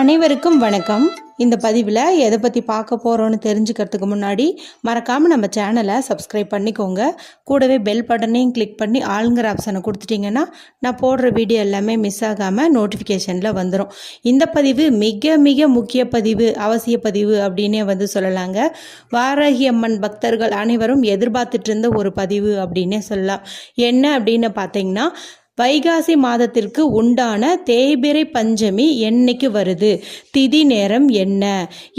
அனைவருக்கும் வணக்கம். இந்த பதிவில் எதை பற்றி பார்க்க போகிறோன்னு தெரிஞ்சுக்கிறதுக்கு முன்னாடி மறக்காமல் நம்ம சேனலை சப்ஸ்கிரைப் பண்ணிக்கோங்க. கூடவே பெல் பட்டனையும் கிளிக் பண்ணி ஆளுங்கிற ஆப்ஷனை கொடுத்துட்டிங்கன்னா நான் போடுற வீடியோ எல்லாமே மிஸ் ஆகாமல் நோட்டிஃபிகேஷனில் வந்துடும் இந்த பதிவு மிக மிக முக்கிய பதிவு அவசிய பதிவு அப்படின்னே வந்து சொல்லலாங்க. வாராகி அம்மன் பக்தர்கள் அனைவரும் எதிர்பார்த்துட்டு இருந்த ஒரு பதிவு அப்படின்னே சொல்லலாம். என்ன அப்படின்னு பார்த்தீங்கன்னா வைகாசி மாதத்திற்கு உண்டான தேய்பிறை பஞ்சமி என்னைக்கு வருது? திதி நேரம் என்ன?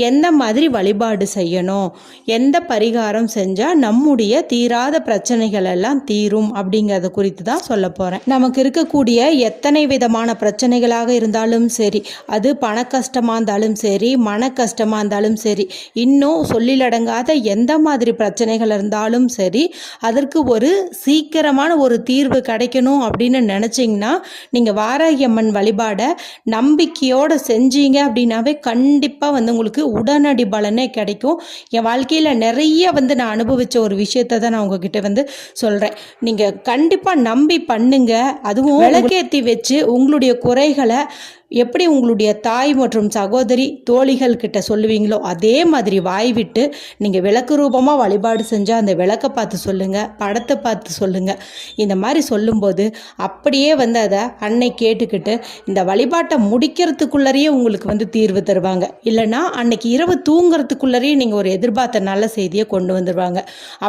எந்த மாதிரி வழிபாடு செய்யணும்? எந்த பரிகாரம் செஞ்சால் நம்முடைய தீராத பிரச்சனைகள் எல்லாம் தீரும் அப்படிங்கிறத குறித்து தான் சொல்ல போகிறேன் நமக்கு இருக்கக்கூடிய எத்தனை விதமான பிரச்சனைகளாக இருந்தாலும் சரி அது பண கஷ்டமாக இருந்தாலும் சரி மன கஷ்டமாக இருந்தாலும் சரி இன்னும் சொல்லிலடங்காத எந்த மாதிரி பிரச்சனைகள் இருந்தாலும் சரி அதற்கு ஒரு சீக்கிரமான ஒரு தீர்வு கிடைக்கணும் அப்படின்னு நினச்சிங்கன்னா நீங்கள் வாராகி அம்மன் வழிபாடை நம்பிக்கையோடு செஞ்சீங்க அப்படின்னாவே கண்டிப்பாக வந்து உங்களுக்கு உடனடி பலனே கிடைக்கும். என் வாழ்க்கையில் நிறைய வந்து நான் அனுபவித்த ஒரு விஷயத்தை தான் நான் உங்ககிட்ட வந்து சொல்கிறேன் நீங்கள் கண்டிப்பாக நம்பி பண்ணுங்க. அதுவும் விளக்கேற்றி வச்சு உங்களுடைய குறைகளை எப்படி உங்களுடைய தாய் மற்றும் சகோதரி தோழிகள் கிட்ட சொல்லுவீங்களோ அதே மாதிரி வாய் விட்டு நீங்கள் விளக்கு ரூபமாக வழிபாடு செஞ்சால் அந்த விளக்கை பார்த்து சொல்லுங்கள் படத்தை பார்த்து சொல்லுங்கள் இந்த மாதிரி சொல்லும்போது அப்படியே வந்து அதை அன்னை கேட்டுக்கிட்டு இந்த வழிபாட்டை முடிக்கிறதுக்குள்ளரையே உங்களுக்கு வந்து தீர்வு தருவாங்க. இல்லைன்னா அன்னைக்கு இரவு தூங்குறதுக்குள்ளரையே நீங்கள் ஒரு எதிர்பார்த்த நல்ல செய்தியை கொண்டு வந்துடுவாங்க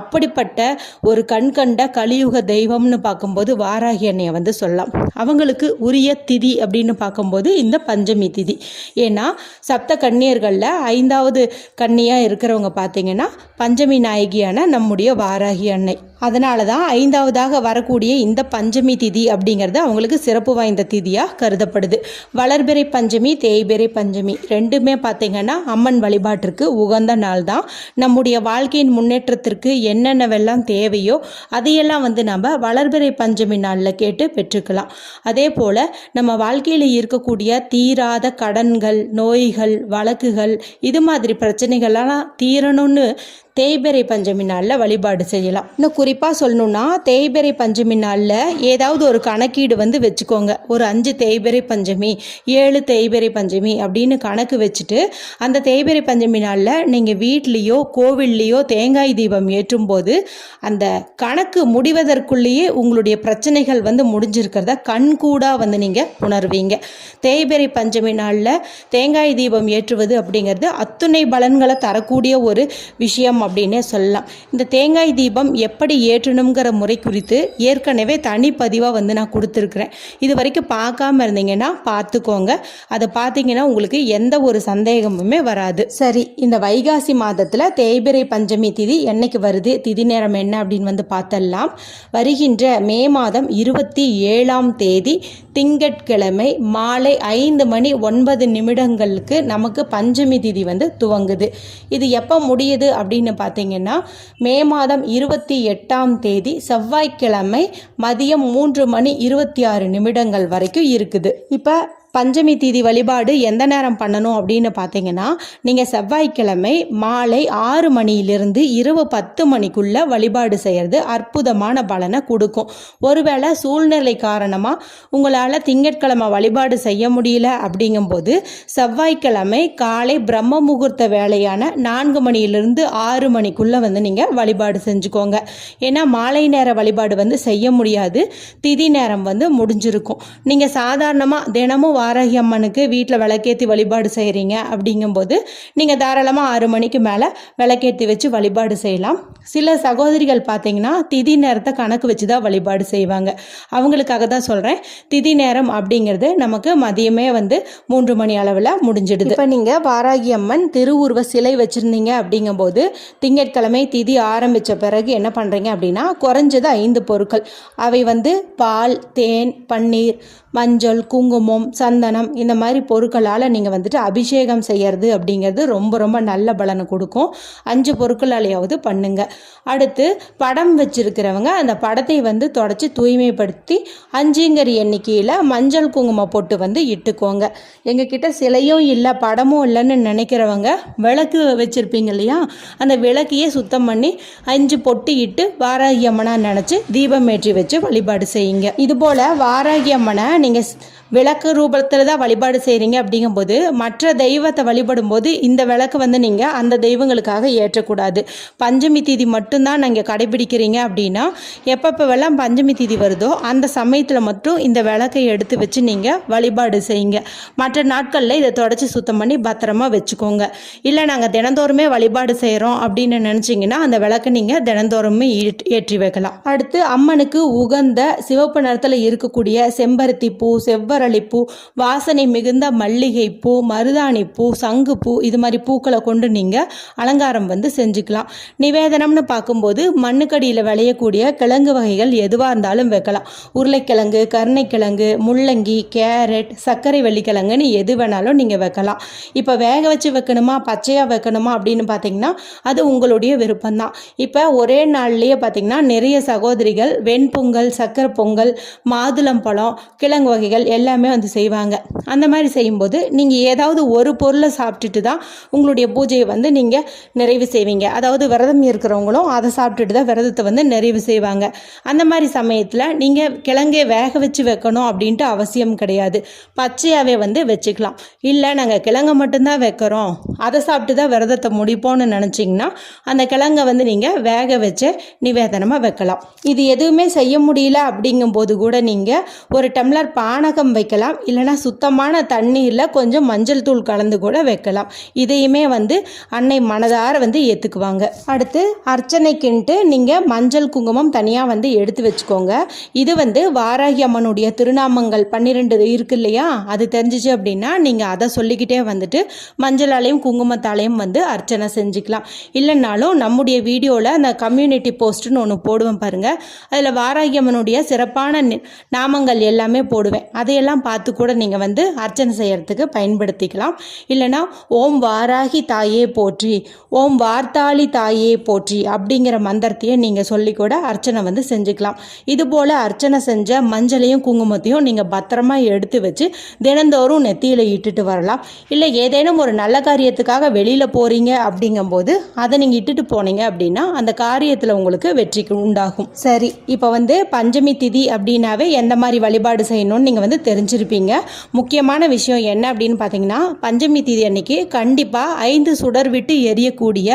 அப்படிப்பட்ட ஒரு கண் கண்ட கலியுக தெய்வம்னு பார்க்கும்போது வாராகி அன்னையை வந்து சொல்லலாம். அவங்களுக்கு உரிய திதி அப்படின்னு பார்க்கும்போது இந்த பஞ்சமி திதி. ஏன்னா சப்த கன்னியர்களில் ஐந்தாவது கன்னியாக இருக்கிறவங்க பார்த்தீங்கன்னா பஞ்சமி நாயகியான நம்முடைய வாராகி அன்னை. அதனால தான் ஐந்தாவதாக வரக்கூடிய இந்த பஞ்சமி திதி அப்படிங்கிறது அவங்களுக்கு சிறப்பு வாய்ந்த திதியாக கருதப்படுது. வளர்பிறை பஞ்சமி தேய்பிறை பஞ்சமி ரெண்டுமே பார்த்தீங்கன்னா அம்மன் வழிபாட்டிற்கு உகந்த நாள் தான் நம்முடைய வாழ்க்கையின் முன்னேற்றத்திற்கு என்னென்னவெல்லாம் தேவையோ அதையெல்லாம் வந்து நம்ம வளர்பிறை பஞ்சமி நாளில் கேட்டு பெற்றுக்கலாம். அதே போல் நம்ம வாழ்க்கையில் இருக்கக்கூடிய தீராத கடன்கள் நோய்கள் வழக்குகள் இது மாதிரி பிரச்சனைகள்லாம் தீரணும்னு தேய்பிறை பஞ்சமி நாளில் வழிபாடு செய்யலாம். இன்னும் குறிப்பாக சொல்லணும்னா தேய்பிறை பஞ்சமி நாளில் ஏதாவது ஒரு கணக்கீடு வந்து வச்சுக்கோங்க. ஒரு அஞ்சு தேய்பிறை பஞ்சமி ஏழு தேய்பிறை பஞ்சமி அப்படின்னு கணக்கு வச்சுட்டு அந்த தேய்பிறை பஞ்சமி நாளில் நீங்கள் வீட்லேயோ கோவில்லையோ தேங்காய் தீபம் ஏற்றும் போது அந்த கணக்கு முடிவதற்குள்ளேயே உங்களுடைய பிரச்சனைகள் வந்து முடிஞ்சிருக்கிறத கண்கூடாக வந்து நீங்கள் உணர்வீங்க. தேய்பிறை பஞ்சமி நாளில் தேங்காய் தீபம் ஏற்றுவது அப்படிங்கிறது அத்துணை பலன்களை தரக்கூடிய ஒரு விஷயம் அப்படின்னே சொல்லலாம். இந்த தேங்காய் தீபம் எப்படி ஏற்றணுங்கிற முறை குறித்து ஏற்கனவே தனிப்பதிவாக வந்து நான் கொடுத்துருக்குறேன். இது வரைக்கும் பார்க்காம இருந்தீங்கன்னா பார்த்துக்கோங்க. அதை பார்த்தீங்கன்னா உங்களுக்கு எந்த ஒரு சந்தேகமுமே வராது. சரி இந்த வைகாசி மாதத்தில் தேய்பிறை பஞ்சமி திதி என்னைக்கு வருது? திதி நேரம் என்ன அப்படின்னு வந்து பார்த்தலாம் வருகின்ற மே மாதம் இருபத்தி ஏழாம் தேதி திங்கட்கிழமை மாலை ஐந்து மணி ஒன்பது நிமிடங்களுக்கு நமக்கு பஞ்சமி திதி வந்து துவங்குது. இது எப்போ முடியுது அப்படின்னு பார்த்தீங்கன்னா மே மாதம் இருபத்தி எட்டாம் தேதி செவ்வாய்க்கிழமை மதியம் மூன்று மணி இருபத்தி ஆறு நிமிடங்கள் வரைக்கும் இருக்குது. இப்போ பஞ்சமி தீதி வழிபாடு எந்த நேரம் பண்ணணும் அப்படின்னு பார்த்தீங்கன்னா நீங்கள் செவ்வாய்க்கிழமை மாலை ஆறு மணியிலிருந்து இரவு பத்து மணிக்குள்ள வழிபாடு செய்கிறது அற்புதமான பலனை கொடுக்கும். ஒருவேளை சூழ்நிலை காரணமாக உங்களால் திங்கட்கிழமை வழிபாடு செய்ய முடியல அப்படிங்கும்போது செவ்வாய்க்கிழமை காலை பிரம்ம முகூர்த்த வேலையான நான்கு மணியிலிருந்து ஆறு மணிக்குள்ளே வந்து நீங்கள் வழிபாடு செஞ்சுக்கோங்க. ஏன்னா மாலை நேர வழிபாடு வந்து செய்ய முடியாது. திதி நேரம் வந்து முடிஞ்சிருக்கும். நீங்கள் சாதாரணமாக தினமும் வாராகி அம்மனுக்கு வீட்டில் விளக்கேற்றி வழிபாடு செய்கிறீங்க அப்படிங்கும்போது நீங்கள் தாராளமாக ஆறு மணிக்கு மேலே விளக்கேற்றி வச்சு வழிபாடு செய்யலாம். சில சகோதரிகள் பார்த்தீங்கன்னா திதி நேரத்தை கணக்கு வச்சு தான் வழிபாடு செய்வாங்க. அவங்களுக்காக தான் சொல்கிறேன். திதி நேரம் அப்படிங்கிறது நமக்கு மதியமே வந்து மூன்று மணி அளவில் முடிஞ்சிடுது. இப்போ நீங்கள் வாராகி அம்மன் திருவுருவ சிலை வச்சுருந்தீங்க அப்படிங்கும்போது திங்கட்கிழமை திதி ஆரம்பித்த பிறகு என்ன பண்ணுறீங்க அப்படின்னா குறைஞ்சது ஐந்து பொருட்கள். அவை வந்து பால் தேன் பன்னீர் மஞ்சள் குங்குமம் சந்தனம் இந்த மாதிரி பொருட்களால் நீங்கள் வந்துட்டு அபிஷேகம் செய்யறது அப்படிங்கிறது ரொம்ப ரொம்ப நல்ல பலனை கொடுக்கும். அஞ்சு பொருட்களாலேயாவது பண்ணுங்க. அடுத்து படம் வச்சிருக்கிறவங்க அந்த படத்தை வந்து தொடச்சி தூய்மைப்படுத்தி அஞ்சுங்கிற எண்ணிக்கையில் மஞ்சள் குங்குமம் போட்டு வந்து இட்டுக்கோங்க. எங்ககிட்ட சிலையும் இல்லை படமும் இல்லைன்னு நினைக்கிறவங்க விளக்கு வச்சுருப்பீங்க இல்லையா? அந்த விளக்கையே சுத்தம் பண்ணி அஞ்சு பொட்டு இட்டு வாராகி அம்மனாக நினச்சி தீபம் ஏற்றி வச்சு வழிபாடு செய்யுங்க. இதுபோல் வாராகி அம்மனை நீங்கள் விளக்கு ரூபத்தில் தான் வழிபாடு செய்கிறீங்க அப்படிங்கும்போது மற்ற தெய்வத்தை வழிபடும் போது இந்த விளக்கு வந்து நீங்கள் அந்த தெய்வங்களுக்காக ஏற்றக்கூடாது. பஞ்சமி தீதி மட்டும்தான் நீங்கள் கடைபிடிக்கிறீங்க அப்படின்னா எப்பப்போவெல்லாம் பஞ்சமி தீதி வருதோ அந்த சமயத்தில் மட்டும் இந்த விளக்கை எடுத்து வச்சு நீங்கள் வழிபாடு செய்யுங்க. மற்ற நாட்களில் இதை தொடச்சி சுத்தம் பண்ணி பத்திரமா வச்சுக்கோங்க. இல்லை நாங்கள் தினந்தோறுமே வழிபாடு செய்கிறோம் அப்படின்னு நினச்சிங்கன்னா அந்த விளக்கு நீங்கள் தினந்தோறுமே ஏற்றி வைக்கலாம். அடுத்து அம்மனுக்கு உகந்த சிவப்பு நிறத்தில் இருக்கக்கூடிய செம்பருத்தி பூ செவ்வ பூ வாசனை மிகுந்த மல்லிகை பூ மருதாணி பூ சங்கு பூ இது மாதிரி பூக்களை கொண்டு நீங்கள் அலங்காரம் வந்து செஞ்சுக்கலாம். நிவேதனம்னு பார்க்கும்போது மண்ணுக்கடியில் விளையக்கூடிய கிழங்கு வகைகள் எதுவாக இருந்தாலும் வைக்கலாம். உருளைக்கிழங்கு கருணைக்கிழங்கு முள்ளங்கி கேரட் சர்க்கரை வெள்ளிக்கிழங்குன்னு எது வேணாலும் நீங்கள் வைக்கலாம். இப்போ வேக வச்சு வைக்கணுமா பச்சையாக வைக்கணுமா அப்படின்னு பார்த்தீங்கன்னா அது உங்களுடைய விருப்பம்தான். இப்போ ஒரே நாள்லேயே பார்த்தீங்கன்னா நிறைய சகோதரிகள் வெண்பொங்கல் சக்கரை பொங்கல் மாதுளம்பழம் கிழங்கு வகைகள் எல்லாம் எல்லாமே வந்து செய்வாங்க. அந்த மாதிரி செய்யும்போது நீங்கள் ஏதாவது ஒரு பொருளை சாப்பிட்டுட்டு தான் உங்களுடைய பூஜையை வந்து நீங்கள் நிறைவு செய்வீங்க. அதாவது விரதம் இருக்கிறவங்களும் அதை சாப்பிட்டுட்டு தான் விரதத்தை வந்து நிறைவு செய்வாங்க. அந்த மாதிரி சமயத்தில் நீங்கள் கிழங்கே வேக வச்சு வைக்கணும் அப்படின்ட்டு அவசியம் கிடையாது. பச்சையாகவே வந்து வச்சுக்கலாம். இல்லை நாங்கள் கிழங்கை மட்டும்தான் வைக்கிறோம். அதை சாப்பிட்டு தான் விரதத்தை முடிப்போம்னு நினச்சிங்கன்னா அந்த கிழங்கை வந்து நீங்கள் வேக வச்சு நிவேதனமாக வைக்கலாம். இது எதுவுமே செய்ய முடியல அப்படிங்கும்போது கூட நீங்கள் ஒரு டம்ளர் பானகம் வைக்கலாம். இல்லைனா சுத்தமான தண்ணீரில் கொஞ்சம் மஞ்சள் தூள் கலந்து கூட வைக்கலாம். இதையுமே வந்து அன்னை மனதார வந்து ஏற்றுக்குவாங்க அடுத்து அர்ச்சனைக்குன்ட்டு நீங்கள் மஞ்சள் குங்குமம் தனியாக வந்து எடுத்து வச்சுக்கோங்க. இது வந்து வாராகி அம்மனுடைய திருநாமங்கள் பன்னிரெண்டு இருக்கு இல்லையா? அது தெரிஞ்சிச்சு அப்படின்னா நீங்கள் அதை சொல்லிக்கிட்டே வந்துட்டு மஞ்சளாலையும் குங்குமத்தாலையும் வந்து அர்ச்சனை செஞ்சுக்கலாம். இல்லைனாலும் நம்முடைய வீடியோவில் அந்த கம்யூனிட்டி போஸ்ட்டுன்னு ஒன்று போடுவேன் பாருங்கள் அதில் வாராகி அம்மனுடைய சிறப்பான நி- நாமங்கள் எல்லாமே போடுவேன். அதையெல்லாம் பார்த்து கூட நீங்கள் வந்து அர்ச்சனை செய்கிறதுக்கு பயன்படுத்திக்கலாம். இல்லைன்னா ஓம் வாராகி தாயே போற்றி ஓம் வார்த்தாளி தாயே போற்றி அப்படிங்கிற மந்திரத்தையே நீங்கள் சொல்லி கூட அர்ச்சனை வந்து செஞ்சுக்கலாம். இதுபோல் அர்ச்சனை செஞ்ச மஞ்சளையும் குங்குமத்தையும் நீங்கள் பத்திரமா எடுத்து வச்சு தினந்தோறும் நெத்தியில் இட்டுட்டு வரலாம். இல்லை ஏதேனும் ஒரு நல்ல காரியத்துக்காக வெளியில் போகிறீங்க அப்படிங்கும்போது அதை நீங்கள் இட்டுட்டு போனீங்க அப்படின்னா அந்த காரியத்தில் உங்களுக்கு வெற்றிக்கு உண்டாகும். சரி இப்போ வந்து பஞ்சமி திதி அப்படின்னாவே எந்த மாதிரி வழிபாடு செய்யணும்னு நீங்கள் வந்து தெரிஞ்சிருப்பீங்க. முக்கியமான விஷயம் என்ன அப்படின்னு பார்த்தீங்கன்னா பஞ்சமி தீதி அன்னைக்கு கண்டிப்பாக ஐந்து சுடர் விட்டு எரியக்கூடிய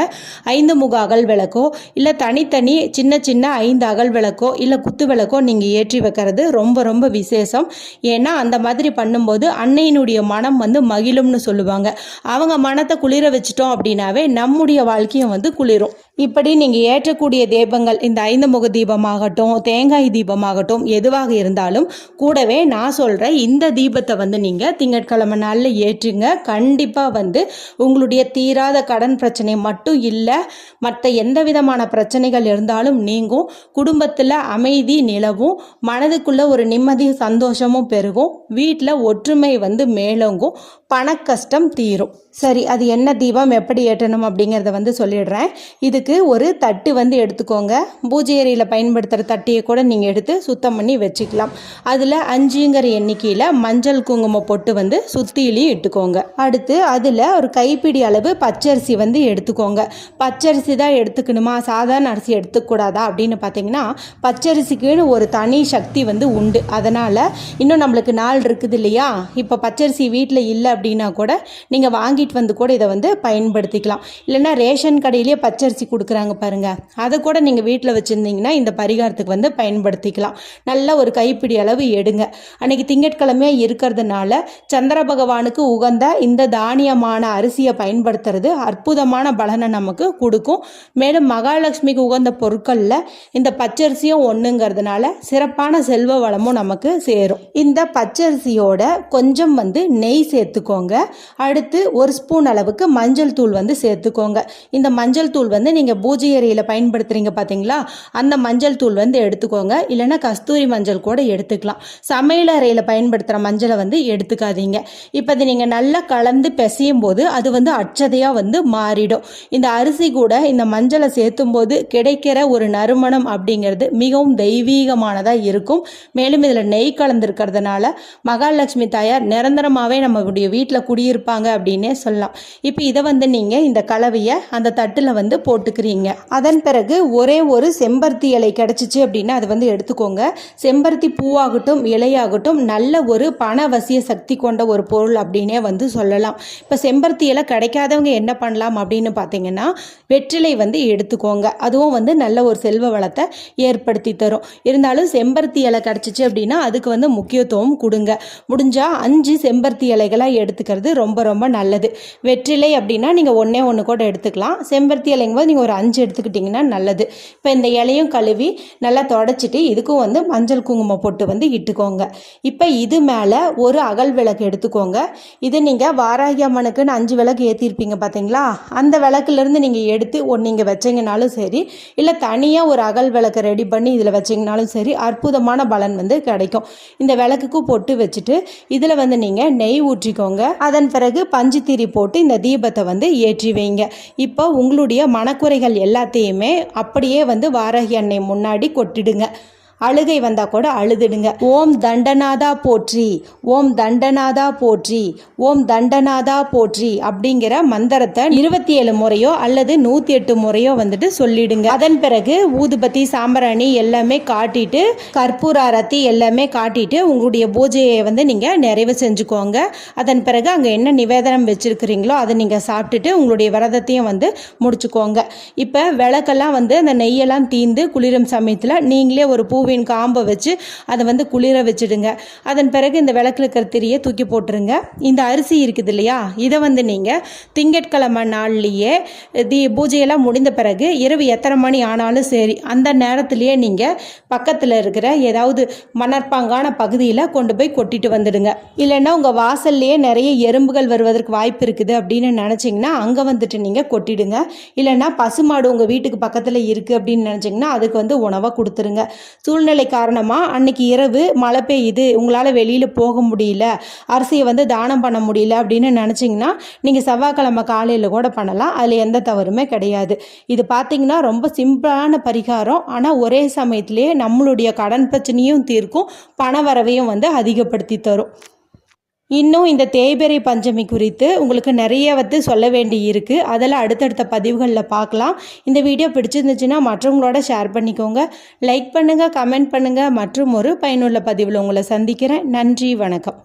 ஐந்து முக அகல் விளக்கோ இல்லை தனித்தனி சின்ன சின்ன ஐந்து அகல் விளக்கோ இல்லை குத்து விளக்கோ நீங்கள் ஏற்றி வைக்கிறது ரொம்ப ரொம்ப விசேஷம். ஏன்னா அந்த மாதிரி பண்ணும்போது அன்னையினுடைய மனம் வந்து மகிழும்னு சொல்லுவாங்க. அவங்க மனத்தை குளிர வச்சிட்டோம் அப்படின்னாவே நம்முடைய வாழ்க்கையும் வந்து குளிரும். இப்படி நீங்கள் ஏற்றக்கூடிய தீபங்கள் இந்த ஐந்து முக தீபமாகட்டும் தேங்காய் தீபமாகட்டும் எதுவாக இருந்தாலும் கூடவே நான் சொல்கிறேன் இந்த தீபத்தை வந்து நீங்கள் திங்கட்கிழமை நாளில் ஏற்றுங்க. கண்டிப்பாக வந்து உங்களுடைய தீராத கடன் பிரச்சனை மட்டும் இல்லை மற்ற எந்த விதமான பிரச்சனைகள் இருந்தாலும் நீங்கும். குடும்பத்தில் அமைதி நிலவும். மனதுக்குள்ளே ஒரு நிம்மதி சந்தோஷமும் பெருகும். வீட்டில் ஒற்றுமை வந்து மேலோங்கும். பணக்கஷ்டம் தீரும். சரி அது என்ன தீபம் எப்படி ஏற்றணும் அப்படிங்கிறத வந்து சொல்லிடுறேன். இது இதுக்கு ஒரு தட்டு வந்து எடுத்துக்கோங்க. பூஜை அறையில் பயன்படுத்துகிற தட்டியை கூட நீங்கள் எடுத்து சுத்தம் பண்ணி வச்சுக்கலாம். அதில் அஞ்சுங்கிற எண்ணிக்கையில் மஞ்சள் குங்குமம் பொட்டு வந்து சுத்திலையும் இட்டுக்கோங்க. அடுத்து அதில் ஒரு கைப்பிடி அளவு பச்சரிசி வந்து எடுத்துக்கோங்க. பச்சரிசி தான் எடுத்துக்கணுமா? சாதாரண அரிசி எடுத்துக்கூடாதா அப்படின்னு பார்த்தீங்கன்னா பச்சரிசிக்குன்னு ஒரு தனி சக்தி வந்து உண்டு. அதனால் இன்னும் நம்மளுக்கு நாள் இருக்குது இல்லையா? இப்போ பச்சரிசி வீட்டில் இல்லை அப்படின்னா கூட நீங்கள் வாங்கிட்டு வந்து கூட இதை வந்து பயன்படுத்திக்கலாம். இல்லைன்னா ரேஷன் கடையிலேயே பச்சரிசி கொடுக்குறாங்க பாருங்கள் அதை கூட நீங்கள் வீட்டில் வச்சுருந்தீங்கன்னா இந்த பரிகாரத்துக்கு வந்து பயன்படுத்திக்கலாம். நல்ல ஒரு கைப்பிடி அளவு எடுங்க. அன்னைக்கு திங்கட்கிழமையாக இருக்கிறதுனால சந்திர பகவானுக்கு உகந்த இந்த தானியமான அரிசியை பயன்படுத்துறது அற்புதமான பலனை நமக்கு கொடுக்கும். மேலும் மகாலட்சுமிக்கு உகந்த பொருட்களில் இந்த பச்சரிசியும் ஒன்றுங்கிறதுனால சிறப்பான செல்வ வளமும் நமக்கு சேரும். இந்த பச்சரிசியோட கொஞ்சம் வந்து நெய் சேர்த்துக்கோங்க. அடுத்து ஒரு ஸ்பூன் அளவுக்கு மஞ்சள் தூள் வந்து சேர்த்துக்கோங்க. இந்த மஞ்சள் தூள் வந்து நீங்கள் பூஜை அறையில் பயன்படுத்துகிறீங்க பார்த்தீங்களா அந்த மஞ்சள் தூள் வந்து எடுத்துக்கோங்க. இல்லைன்னா கஸ்தூரி மஞ்சள் கூட எடுத்துக்கலாம். சமையல் அறையில் பயன்படுத்துகிற மஞ்சளை வந்து எடுத்துக்காதீங்க. இப்போ இது நீங்கள் நல்லா கலந்து பிசையும் போது அது வந்து அச்சதையாக வந்து மாறிடும். இந்த அரிசி கூட இந்த மஞ்சளை சேர்த்தும் போது கிடைக்கிற ஒரு நறுமணம் அப்படிங்கிறது மிகவும் தெய்வீகமானதாக இருக்கும். மேலும் இதில் நெய் கலந்துருக்கிறதுனால மகாலட்சுமி தாயார் நிரந்தரமாகவே நம்மளுடைய வீட்டில் குடியிருப்பாங்க அப்படின்னே சொல்லலாம். இப்போ இதை வந்து நீங்கள் இந்த கலவையை அந்த தட்டில் வந்து போட்டு எடுத்துக்கிறீங்க. அதன் பிறகு ஒரே ஒரு செம்பருத்தி இலை கிடச்சிச்சு அப்படின்னா அது வந்து எடுத்துக்கோங்க. செம்பருத்தி பூவாகட்டும் இலையாகட்டும் நல்ல ஒரு பணவசிய சக்தி கொண்ட ஒரு பொருள் அப்படின்னே வந்து சொல்லலாம். இப்போ செம்பருத்தி இலை கிடைக்காதவங்க என்ன பண்ணலாம் அப்படின்னு பார்த்தீங்கன்னா வெற்றிலை வந்து எடுத்துக்கோங்க. அதுவும் வந்து நல்ல ஒரு செல்வ வளத்தை ஏற்படுத்தி தரும். இருந்தாலும் செம்பருத்தி இலை கிடச்சிச்சு அப்படின்னா அதுக்கு வந்து முக்கியத்துவம் கொடுங்க. முடிஞ்சால் அஞ்சு செம்பருத்தி இலைகளாக எடுத்துக்கிறது ரொம்ப ரொம்ப நல்லது. வெற்றிலை அப்படின்னா நீங்கள் ஒன்றே ஒன்று கூட எடுத்துக்கலாம். செம்பருத்தி இலைங்கும் போது நீங்கள் ஒரு அஞ்சு எடுத்துக்கிட்டிங்கன்னா நல்லது. இப்போ இந்த இலையும் கழுவி நல்லா தொடச்சிட்டு இதுக்கும் வந்து மஞ்சள் குங்குமம் போட்டு வந்து இட்டுக்கோங்க. இப்போ இது மேலே ஒரு அகல் விளக்கு எடுத்துக்கோங்க. இது நீங்கள் வாராகி அம்மனுக்குன்னு அஞ்சு விளக்கு ஏற்றிருப்பீங்க பார்த்தீங்களா அந்த விளக்குலேருந்து நீங்கள் எடுத்து ஒன்று நீங்கள் வச்சிங்கனாலும் சரி இல்லை தனியாக ஒரு அகல் விளக்கு ரெடி பண்ணி இதில் வச்சிங்கனாலும் சரி அற்புதமான பலன் வந்து கிடைக்கும். இந்த விளக்குக்கு பொட்டு வச்சுட்டு இதில் வந்து நீங்கள் நெய் ஊற்றிக்கோங்க. அதன் பிறகு பஞ்சுத்திரி போட்டு இந்த தீபத்தை வந்து ஏற்றி வைங்க. இப்போ உங்களுடைய மனக்குறைகள் எல்லாத்தையுமே அப்படியே வந்து வாராகி அன்னை முன்னாடி கொட்டிடுங்க. அழுகை வந்தால் கூட அழுதுடுங்க. ஓம் தண்டநாதா போற்றி ஓம் தண்டநாதா போற்றி ஓம் தண்டநாதா போற்றி அப்படிங்கிற மந்திரத்தை இருபத்தி ஏழு முறையோ அல்லது நூற்றி எட்டு முறையோ வந்துட்டு சொல்லிடுங்க. அதன் பிறகு ஊதுபத்தி சாம்பிராணி எல்லாமே காட்டிட்டு கற்பூராரத்தி எல்லாமே காட்டிட்டு உங்களுடைய பூஜையை வந்து நீங்கள் நிறைவு செஞ்சுக்கோங்க. அதன் பிறகு அங்கே என்ன நிவேதனம் வச்சுருக்கிறீங்களோ அதை நீங்கள் சாப்பிட்டுட்டு உங்களுடைய விரதத்தையும் வந்து முடிச்சுக்கோங்க. இப்போ விளக்கெல்லாம் வந்து அந்த நெய்யெல்லாம் தீந்து குளிரும் சமயத்தில் நீங்களே ஒரு பூவின் காம்பை வச்சு அதை வந்து குளிர வச்சுடுங்க. அதன் பிறகு இந்த விளக்கில் இருக்கிற திரியை தூக்கி போட்டுருங்க. இந்த அரிசி இருக்குது இல்லையா? இதை வந்து நீங்கள் திங்கட்கிழமை நாள்லேயே தி பூஜையெல்லாம் முடிந்த பிறகு இரவு எத்தனை மணி ஆனாலும் சரி அந்த நேரத்திலேயே நீங்கள் பக்கத்தில் இருக்கிற ஏதாவது மணற்பாங்கான பகுதியில் கொண்டு போய் கொட்டிட்டு வந்துடுங்க. இல்லைன்னா உங்கள் வாசல்லையே நிறைய எறும்புகள் வருவதற்கு வாய்ப்பு இருக்குது அப்படின்னு நினச்சிங்கன்னா அங்கே வந்துட்டு நீங்கள் கொட்டிடுங்க. இல்லைன்னா பசுமாடு உங்கள் வீட்டுக்கு பக்கத்தில் இருக்குது அப்படின்னு நினச்சிங்கன்னா அதுக்கு வந்து உணவை கொடுத்துருங்க. சூழ்நிலை காரணமாக அன்னைக்கு இரவு மழை பெய்யுது உங்களால் வெளியில் போக முடியல அரிசியை வந்து தானம் பண்ண முடியல அப்படின்னு நினச்சிங்கன்னா நீங்கள் செவ்வாய்க்கிழமை காலையில் கூட பண்ணலாம். அதில் எந்த தவறுமே கிடையாது. இது பார்த்திங்கன்னா ரொம்ப சிம்பிளான பரிகாரம். ஆனால் ஒரே சமயத்திலே நம்மளுடைய கடன் பிரச்சனையும் தீர்க்கும் பண வரவையும் வந்து அதிகப்படுத்தி தரும். இன்னும் இந்த தேய்பிறை பஞ்சமி குறித்து உங்களுக்கு நிறைய வந்து சொல்ல வேண்டி இருக்குது அதெல்லாம் அடுத்தடுத்த பதிவுகளில் பார்க்கலாம். இந்த வீடியோ பிடிச்சிருந்துச்சுன்னா மற்றவங்களோட ஷேர் பண்ணிக்கோங்க. லைக் பண்ணுங்கள் கமெண்ட் பண்ணுங்கள் மற்றும் ஒரு பயனுள்ள பதிவில் உங்களை சந்திக்கிறேன். நன்றி வணக்கம்.